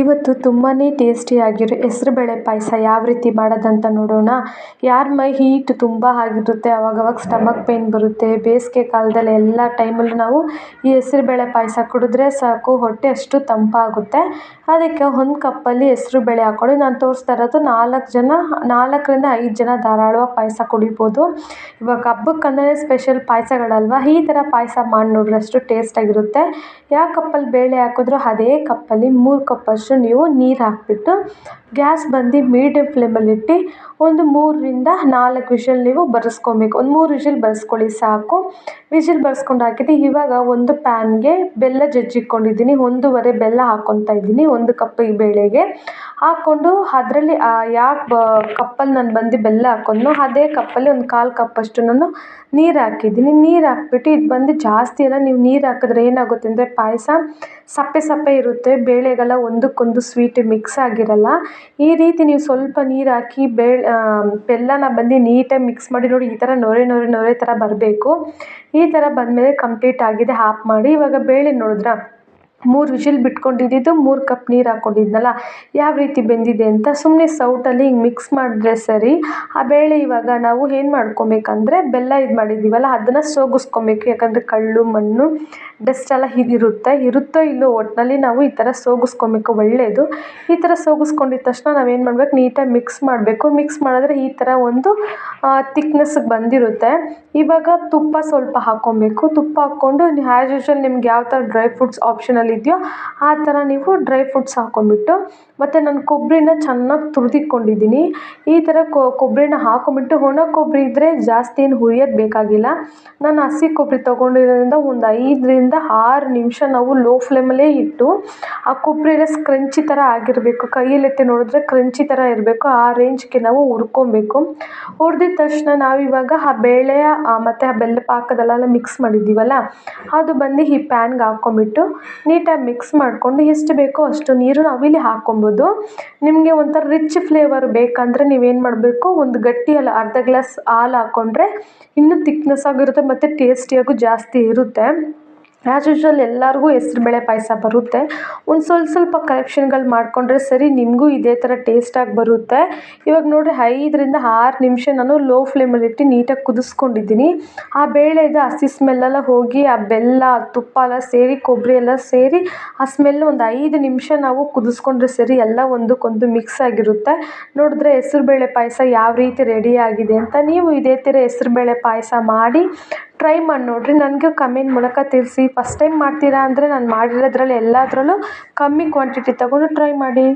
ಇವತ್ತು ತುಂಬಾ ಟೇಸ್ಟಿಯಾಗಿರೋ ಹೆಸ್ರುಬೇಳೆ ಪಾಯಸ ಯಾವ ರೀತಿ ಮಾಡೋದಂತ ನೋಡೋಣ. ಯಾರ ಮೈ ಹೀಟ್ ತುಂಬ ಆಗಿರುತ್ತೆ, ಅವಾಗವಾಗ ಸ್ಟಮಕ್ ಪೇಯ್ನ್ ಬರುತ್ತೆ. ಬೇಸಿಗೆ ಕಾಲದಲ್ಲಿ ಎಲ್ಲ ಟೈಮಲ್ಲೂ ನಾವು ಈ ಹೆಸ್ರುಬೇಳೆ ಪಾಯಸ ಕುಡಿದ್ರೆ ಸಾಕು, ಹೊಟ್ಟೆ ಅಷ್ಟು ತಂಪಾಗುತ್ತೆ. ಅದಕ್ಕೆ ಒಂದು ಕಪ್ಪಲ್ಲಿ ಹೆಸ್ರುಬೇಳೆ ಹಾಕ್ಕೊಳ್ಳಿ ನಾನು ತೋರಿಸ್ತಾ ಇರೋದು ನಾಲ್ಕು ಜನ, ನಾಲ್ಕರಿಂದ ಐದು ಜನ ಧಾರಾಳವಾಗಿ ಪಾಯಸ ಕುಡಿಬೋದು. ಇವಾಗ ಹಬ್ಬಕ್ಕಂದ್ರೆ ಸ್ಪೆಷಲ್ ಪಾಯಸಗಳಲ್ವ? ಈ ಥರ ಪಾಯಸ ಮಾಡಿ ನೋಡ್ರಿ ಅಷ್ಟು ಟೇಸ್ಟಾಗಿರುತ್ತೆ ಯಾವ ಕಪ್ಪಲ್ಲಿ ಬೇಳೆ ಹಾಕಿದ್ರು ಅದೇ ಕಪ್ಪಲ್ಲಿ, ಮೂರು ಕಪ್ಪಷ್ಟು ನೀವು ನೀರು ಹಾಕಿಬಿಟ್ಟು ಗ್ಯಾಸ್ ಬಂದು ಮೀಡಿಯಮ್ ಫ್ಲೇಮಲ್ಲಿ ಇಟ್ಟು ಒಂದು ಮೂರರಿಂದ ನಾಲ್ಕು ವಿಷಲ್ ನೀವು ಬರೆಸ್ಕೊಬೇಕು. ಒಂದು ಮೂರು ವಿಷಲ್ ಬರೆಸ್ಕೊಳ್ಳಿ ಸಾಕು. ವಿಷಲ್ ಬರ್ಸ್ಕೊಂಡು ಹಾಕಿದ್ದು ಇವಾಗ ಒಂದು ಪ್ಯಾನ್ಗೆ ಬೆಲ್ಲ ಜಜ್ಜಿಟ್ಕೊಂಡಿದ್ದೀನಿ ಒಂದೂವರೆ ಬೆಲ್ಲ ಹಾಕ್ಕೊತಾ ಇದ್ದೀನಿ. ಒಂದು ಕಪ್ಪಿಗೆ ಬೇಳೆಗೆ. ಹಾಕ್ಕೊಂಡು ಅದರಲ್ಲಿ ಯಾವ ಕಪ್ಪಲ್ಲಿ ನಾನು ಬಂದು ಬೆಲ್ಲ ಹಾಕ್ಕೊಂಡ್ನೋ ಅದೇ ಕಪ್ಪಲ್ಲಿ ಒಂದು ಕಾಲು ಕಪ್ಪಷ್ಟು ನಾನು ನೀರು ಹಾಕಿದ್ದೀನಿ. ನೀರು ಹಾಕ್ಬಿಟ್ಟು ಇದು ಬಂದು ಜಾಸ್ತಿ ಎಲ್ಲ ನೀವು ನೀರು ಹಾಕಿದ್ರೆ ಏನಾಗುತ್ತೆ ಅಂದರೆ ಪಾಯಸ ಸಪ್ಪೆ ಸಪ್ಪೆ ಇರುತ್ತೆ ಬೇಳೆಗೆಲ್ಲ ಒಂದಕ್ಕೊಂದು ಸ್ವೀಟ್ ಮಿಕ್ಸ್ ಆಗಿರಲ್ಲ. ಈ ರೀತಿ ನೀವು ಸ್ವಲ್ಪ ನೀರು ಹಾಕಿ ಬೇಳೆ ಬೆಲ್ಲನ ಬಂದು ನೀಟಾಗಿ ಮಿಕ್ಸ್ ಮಾಡಿ ನೋಡಿ, ಈ ಥರ ನೊರೆ ನೊರೆ ನೊರೆ ಥರ ಬರಬೇಕು. ಈ ಥರ ಬಂದಮೇಲೆ ಕಂಪ್ಲೀಟ್ ಆಗಿದೆ ಹಾಪ್ ಮಾಡಿ. ಇವಾಗ ಬೇಳೆ ನೋಡಿದ್ರಾ? ಮೂರು ವಿಷಲ್ ಬಿಟ್ಕೊಂಡಿದ್ದಿದ್ದು ಮೂರು ಕಪ್ ನೀರು ಹಾಕ್ಕೊಂಡಿದ್ನಲ್ಲ ಯಾವ ರೀತಿ ಬೆಂದಿದೆ ಅಂತ ಸುಮ್ಮನೆ ಸೌಟಲ್ಲಿ ಹಿಂಗೆ ಮಿಕ್ಸ್ ಮಾಡಿದ್ರೆ ಸರಿ. ಆ ಬೇಳೆ ಇವಾಗ ನಾವು ಏನು ಮಾಡ್ಕೊಬೇಕಂದ್ರೆ ಬೆಲ್ಲ ಇದು ಮಾಡಿದ್ದೀವಲ್ಲ, ಅದನ್ನು ಸೋಗಿಸ್ಕೊಬೇಕು. ಯಾಕಂದರೆ ಕಳ್ಳು, ಮಣ್ಣು ಡಸ್ಟ್ ಎಲ್ಲ ಹೀಗಿರುತ್ತೆ ಇರುತ್ತೋ. ಇಲ್ಲವೋ ಒಟ್ಟಿನಲ್ಲಿ ನಾವು ಈ ಥರ ಸೋಗಿಸ್ಕೊಬೇಕು ಒಳ್ಳೆಯದು ಈ ಥರ ಸೋಗಿಸ್ಕೊಂಡಿದ್ದ ತಕ್ಷಣ ನಾವೇನು ಮಾಡ್ಬೇಕು, ನೀಟಾಗಿ ಮಿಕ್ಸ್ ಮಾಡಬೇಕು. ಮಿಕ್ಸ್ ಮಾಡಿದ್ರೆ ಈ ಥರ ಒಂದು ತಿಕ್ನೆಸ್ಸಿಗೆ ಬಂದಿರುತ್ತೆ. ಇವಾಗ ತುಪ್ಪ ಸ್ವಲ್ಪ ಹಾಕ್ಕೊಬೇಕು ತುಪ್ಪ ಹಾಕ್ಕೊಂಡು ಆ್ಯಸ್ ಯೂಶ್ವಲ್ ನಿಮ್ಗೆ ಯಾವ ಥರ ಡ್ರೈ ಫ್ರೂಟ್ಸ್ ಆಪ್ಷನಲ್ಲಿ ಇದೆಯೋ ಆ ಥರ ನೀವು ಡ್ರೈ ಫ್ರೂಟ್ಸ್ ಹಾಕ್ಕೊಂಬಿಟ್ಟು ಮತ್ತು ನಾನು ಕೊಬ್ಬರಿನ ಚೆನ್ನಾಗಿ ತುರಿದಿಟ್ಕೊಂಡಿದ್ದೀನಿ. ಈ ಥರ ಕೊಬ್ಬರಿನ ಹಾಕ್ಕೊಂಬಿಟ್ಟು ಒಣ ಕೊಬ್ಬರಿ ಇದ್ದರೆ ಜಾಸ್ತಿ ಏನು ಹುರಿಯೋದು ಬೇಕಾಗಿಲ್ಲ. ನಾನು ಹಸಿ ಕೊಬ್ಬರಿ ತೊಗೊಂಡಿರೋದ್ರಿಂದ ಒಂದು ಐದರಿಂದ ಆರು ನಿಮಿಷ ನಾವು ಲೋ ಫ್ಲೇಮಲ್ಲೇ ಇಟ್ಟು ಆ ಕೊಬ್ಬರಿ ಎಲ್ಲ ಸ್ಕ್ರಂಚಿ ಥರ ಆಗಿರಬೇಕು. ಕೈಯಲ್ಲಿ ಎತ್ತಿ ನೋಡಿದ್ರೆ ಕ್ರಂಚಿ ಥರ ಇರಬೇಕು. ಆ ರೇಂಜ್ಗೆ ನಾವು ಹುರ್ಕೊಬೇಕು. ಹುರ್ದಿದ ತಕ್ಷಣ ನಾವಿವಾಗ ಆ ಬೇಳೆ ಮತ್ತು ಆ ಬೆಲ್ಲ ಪಾಕದಲ್ಲೆಲ್ಲ ಮಿಕ್ಸ್ ಮಾಡಿದ್ದೀವಲ್ಲ, ಅದು ಬಂದು ಈ ಪ್ಯಾನ್ಗೆ ಹಾಕ್ಕೊಂಬಿಟ್ಟು ನೀಟಾಗಿ ಮಿಕ್ಸ್ ಮಾಡಿಕೊಂಡು ಎಷ್ಟು ಬೇಕೋ ಅಷ್ಟು ನೀರು ನಾವಿಲ್ಲಿ ಹಾಕ್ಕೊಬೋದು. ನಿಮಗೆ ಒಂಥರ ರಿಚ್ ಫ್ಲೇವರ್ ಬೇಕಂದರೆ ನೀವೇನು ಮಾಡಬೇಕು, ಒಂದು ಗಟ್ಟಿ ಅಲ್ಲ, ಅರ್ಧ ಗ್ಲಾಸ್ ಹಾಲು ಹಾಕ್ಕೊಂಡ್ರೆ ಇನ್ನೂ ತಿಕ್ನೆಸ್ ಆಗಿರುತ್ತೆ ಮತ್ತು ಟೇಸ್ಟಿಯಾಗೂ ಜಾಸ್ತಿ ಇರುತ್ತೆ. ಆ್ಯಸ್ ಯೂಶ್ವಲ್ ಎಲ್ಲರಿಗೂ ಹೆಸ್ರುಬೇಳೆ ಪಾಯಸ ಬರುತ್ತೆ. ಒಂದು ಸ್ವಲ್ಪ ಸ್ವಲ್ಪ ಕರೆಕ್ಷನ್ಗಳು ಮಾಡಿಕೊಂಡ್ರೆ ಸರಿ, ನಿಮಗೂ ಇದೇ ಥರ ಟೇಸ್ಟಾಗಿ ಬರುತ್ತೆ. ಇವಾಗ ನೋಡಿರಿ, ಐದರಿಂದ ಆರು ನಿಮಿಷ ನಾನು ಲೋ ಫ್ಲೇಮಲ್ಲಿ ಇಟ್ಟು ನೀಟಾಗಿ ಕುದಿಸ್ಕೊಂಡಿದ್ದೀನಿ. ಆ ಬೇಳೆದು ಹಸಿ ಸ್ಮೆಲ್ಲೆಲ್ಲ ಹೋಗಿ, ಆ ಬೆಲ್ಲ, ತುಪ್ಪ ಎಲ್ಲ ಸೇರಿ ಕೊಬ್ಬರಿ ಎಲ್ಲ ಸೇರಿ, ಆ ಸ್ಮೆಲ್ ಒಂದು ಐದು ನಿಮಿಷ ನಾವು ಕುದಿಸ್ಕೊಂಡ್ರೆ ಸರಿ, ಎಲ್ಲ ಒಂದಕ್ಕೊಂದು ಮಿಕ್ಸ್ ಆಗಿರುತ್ತೆ. ನೋಡಿದ್ರೆ ಹೆಸ್ರು ಬೇಳೆ ಪಾಯಸ ಯಾವ ರೀತಿ ರೆಡಿ ಆಗಿದೆ ಅಂತ ನೀವು ಇದೇ ಥರ ಹೆಸ್ರು ಬೇಳೆ ಪಾಯಸ ಮಾಡಿ ಟ್ರೈ ಮಾಡಿ ನೋಡಿರಿ. ನನಗೆ ಕಮೆಂಟ್ ಮೂಲಕ ತಿಳಿಸಿ. ಫಸ್ಟ್ ಟೈಮ್ ಮಾಡ್ತೀರಾ ಅಂದರೆ ನಾನು ಮಾಡಿರೋದ್ರಲ್ಲಿ ಎಲ್ಲದರಲ್ಲೂ ಕಮ್ಮಿ ಕ್ವಾಂಟಿಟಿ ತಗೊಂಡು ಟ್ರೈ ಮಾಡಿ.